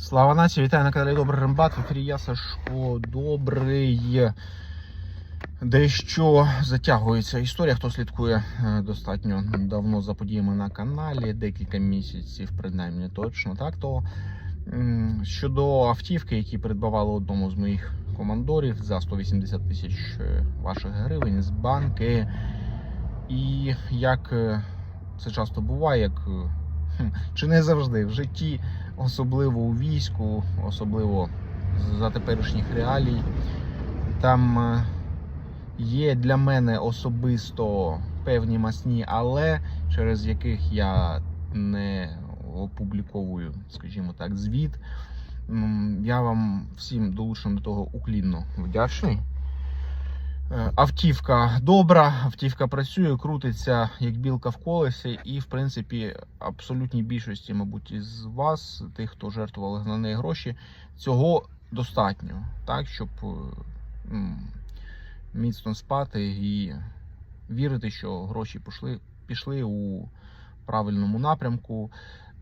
Слава нації, вітаю на каналі Добрий Рембат. В ефірі я Сашко Добрий. Дещо затягується історія. Хто слідкує е, достатньо давно за подіями на каналі, декілька місяців, принаймні точно так. То щодо автівки, які придбавали одному з моїх командорів за 180 тисяч е, ваших гривень з банки. І як е, це часто буває, як чи не завжди в житті особливо у війську, особливо за теперішніх реалій. Там е, є для мене особисто певні масні, але через яких я не опубліковую, скажімо так, звіт. Я вам всім долученим до того уклінно вдячний. Е, Автівка добра, автівка працює, крутиться як білка в колесі, і в принципі абсолютній більшості, мабуть, із вас, тих, хто жертвували на неї гроші, цього достатньо, так щоб е, міцно спати і вірити, що гроші пішли, пішли у правильному напрямку.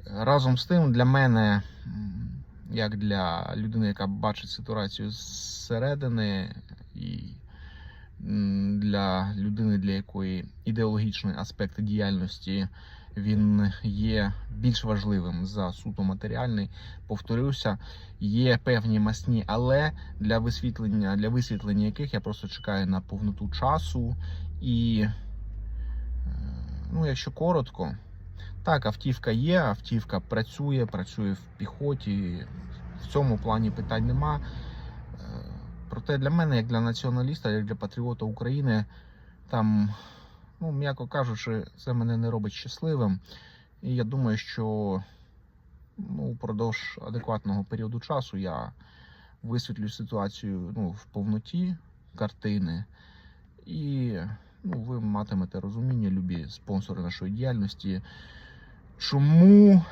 Разом з тим, для мене, як для людини, яка бачить ситуацію зсередини і для людини, для якої ідеологічний аспект діяльності він є більш важливим за суто матеріальний. Повторюся, є певні масні, але для висвітлення, для висвітлення яких я просто чекаю на повноту часу. І, е, ну, якщо коротко, так, автівка є, автівка працює, працює в піхоті. В цьому плані питань нема. Проте для мене, як для націоналіста, як для патріота України, там, ну, м'яко кажучи, це мене не робить щасливим. І я думаю, що ну, упродовж адекватного періоду часу я висвітлю ситуацію ну, в повноті картини. І ну, ви матимете розуміння, любі спонсори нашої діяльності, чому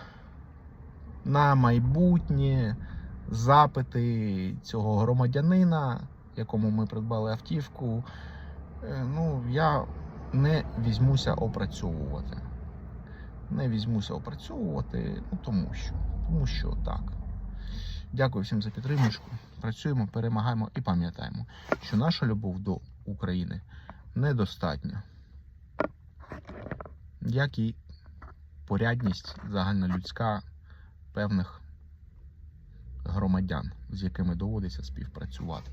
на майбутнє запити цього громадянина, якому ми придбали автівку, е, ну, я не візьмуся опрацьовувати. Не візьмуся опрацьовувати, ну тому що. Тому що так. Дякую всім за підтримку. Працюємо, перемагаємо і пам'ятаємо, що наша любов до України недостатня. Як і порядність загальнолюдська певних громадян, з якими доводиться співпрацювати.